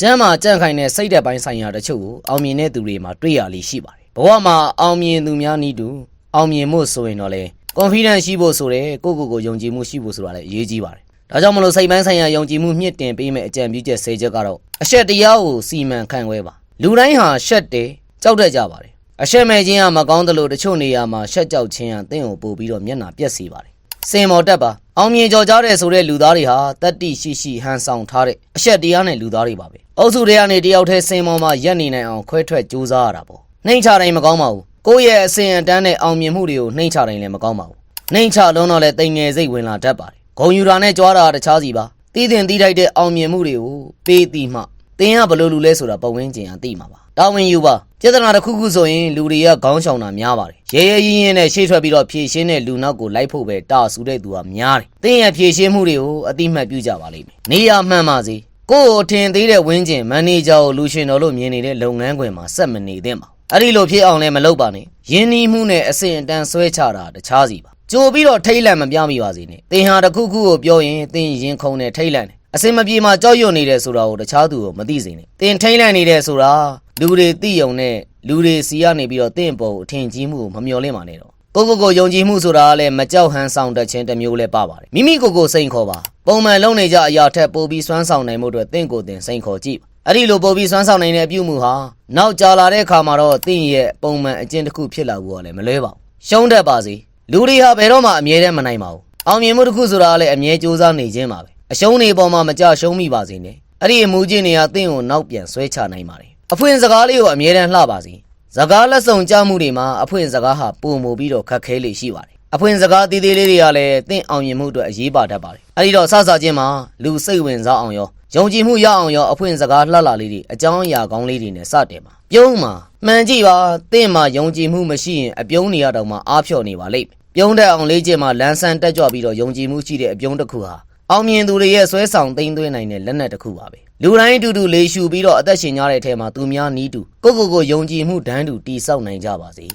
ကျမ်းမာကြန့်ခိုင်တဲ့စိတ်သက်ပိုင်းဆိုင်ရာတချို့ကိုအောင်မြင်တဲ့သူတွေမှာတွေ့ရလိရှိပါတယ်ဘဝမှာအောင်မြင်သူများနည်းတူအောင်မြင်မှုဆိုရင်တော့လေ confidence ရှိဖို့ဆိုတဲ့ကိုယ့်ကိုယ်ကိုယုံကြည်မှုရှိဖို့ဆိုတာလည်းအရေးကြီးပါတယ်ဒါကြောင့်မလို့စိတ်ပိုင်းဆိုင်ရာယုံကြည်မှုမြင့်တင်ပေးမယ့်အကြံပြုချက်၁၀ချက်ကတော့အရှက်တရားကိုစီမံခန့်ခွဲပါလူတိုင်းဟာရှက်တယ်ကြောက်တတ်ကြပါတယ်အရှက်မဲ့ခြင်းကမကောင်းသလိုတချို့နေရာမှာရှက်ကြောက်ခြင်းကတင့်ကိုပို့ပြီးတော့မျက်နှာပြက်စေပါတယ်စင်မော်တက်ပါ အောင်မြင်ကြော်ကြားတဲ့ဆိုတဲ့လူသားတွေဟာတတ္တိရှိရှိဟန်ဆောင်ထားတဲ့အရှက်တရားနဲ့လူသားတွေပါပဲအုပ်စုတွေကနေတယောက်တည်းစင်မော်မှာရက်နေနိုင်အောင်ခွဲထွက်ကြိုးစားရတာပေါ့နှိမ့်ချတိုင်းမကောင်းပါဘူးကိုယ့်ရဲ့အစဉ်အတန်းနဲ့အောင်မြင်မှုတွေကိုနှိမ့်ချတိုင်းလည်းမကောင်းပါဘူးနှိမ့်ချလုံးတော့လည်းတိမ်ငယ်စိတ်ဝင်လာတတ်ပါတယ်ဂုံယူတာနဲ့ကြွားတာတခြားစီပါတည်တင်တည်ထိုက်တဲ့အောင်မြင်မှုတွေကိုပေးတီမှသင်ကဘယ်လိုလူလဲဆိုတာပတ်ဝန်းကျင်ကသိမှာပါ တာဝန်ယူပါပြဿနာတစ်ခုခုဆိုရင်လူတွေကခေါင်းရှောင်တာများပါတယ်ရဲရဲရင်းရင်းနဲ့ရှေ့ထွက်ပြီးတော့ဖြည့်ရှင်းတဲ့လူနောက်ကိုလိုက်ဖို့ပဲတာဆူတဲ့သူကများတယ်သင်ရဲ့ဖြည့်ရှင်းမှုတွေကိုအတိမတ်ပြုကြပါလိမ့်မယ်နေရမှန်ပါစေကိုယ့်ကိုထင်သေးတဲ့ဝင်းကျင်မန်နေဂျာကိုလူရှင်တော်လို့မြင်နေတဲ့လုပ်ငန်းခွင်မှာဆက်မနေသင့်ပါဘူးအဲ့ဒီလိုဖြစ်အောင်လည်းမလုပ်ပါနဲ့ယင်းနှီးမှုနဲ့အစဉ်အတန်းဆွဲချတာတခြားစီပါကြိုပြီးတော့ထိတ်လန့်မပြမိပါစေနဲ့သင်ဟာတစ်ခုခုကိုပြောရင်သင်ရင်ခုန်နဲ့ထိတ်လန့်တယ် အစင်မပြေမှာကြောက်ရွံ့နေတယ်ဆိုတာကိုတခြားသူကိုမသိစေနဲ့သင်ထိတ်လန့်နေတယ်ဆိုတာလူတွေသိယုံနဲ့လူတွေစီကနေပြီးတော့သင်ပေါ်ကိုအထင်ကြီးမှုကိုမမျှော်လင့်ပါနဲ့တော့ကိုကိုကိုယုံကြည်မှုဆိုတာကလည်းမကြောက်ဟန်ဆောင်တတ်ခြင်းတစ်မျိုးလည်းပါပါတယ်မိမိကိုယ်ကိုစိန်ခေါ်ပါပုံမှန်လုံနေကြအရာထက်ပိုပြီးစွမ်းဆောင်နိုင်မှုအတွက်သင်ကိုယ်သင်စိန်ခေါ်ကြည့်ပါအဲ့ဒီလိုပိုပြီးစွမ်းဆောင်နိုင်တဲ့အပြုမှုဟာနောက်ကြာလာတဲ့အခါမှာတော့သင်ရဲ့ပုံမှန်အကျင့်တစ်ခုဖြစ်လာဖို့ကလည်းမလွဲပါဘူးရှုံးတတ်ပါစေလူတွေဟာဘယ်တော့မှအမြဲတမ်းမနိုင်ပါဘူးအောင်မြင်မှုတစ်ခုဆိုတာကလည်းအမြဲကြိုးစားနေခြင်းပါပဲ အရှုံးတွေပေါ်မှာမကြရှုံးမိပါစေနဲ့အဲ့ဒီအမှုချင်းတွေကသင်ကိုနောက်ပြန်ဆွဲချနိုင်ပါတယ်အဖွင့်စကားလေးကိုအမြဲတမ်းလှပါစေစကားလက်ဆောင်ကြမှုတွေမှာအဖွင့်စကားဟာပုံမူပြီးတော့ခက်ခဲလေးရှိပါတယ်အဖွင့်စကားသေးသေးလေးတွေကလည်းသင်အောင်မြင်မှုအတွက်အရေးပါတတ်ပါတယ်အဲ့ဒီတော့စစချင်းမှာလူစိတ်ဝင်စားအောင်ရောယုံကြည်မှုရအောင်ရောအဖွင့်စကားလှလှလေးတွေအကြောင်းအရာကောင်းလေးတွေနဲ့စတင်ပါပြုံးမှာမှန်ကြည့်ပါသင်မှာယုံကြည်မှုမရှိရင်အပြုံးနေရတော့မှအားဖြော့နေပါလိမ့်မယ်ပြုံးတဲ့အောင်လေးချင်းမှာလန်းဆန်းတက်ကြွပြီးတော့ယုံကြည်မှုရှိတဲ့အပြုံးတစ်ခုဟာ အောင်မြင်သူတွေရဲ့ဆွဲဆောင်သိမ်းသွင်းနိုင်တဲ့လက်နက်တစ်ခုပါပဲလူတိုင်းအတူတူလေးရှူပြီးတော့အသက်ရှင်ကြတဲ့အထဲမှာသူများနီးတူကိုယ့်ကိုယ်ကိုယုံကြည်မှုဒန်းတူတိဆောက်နိုင်ကြပါစေ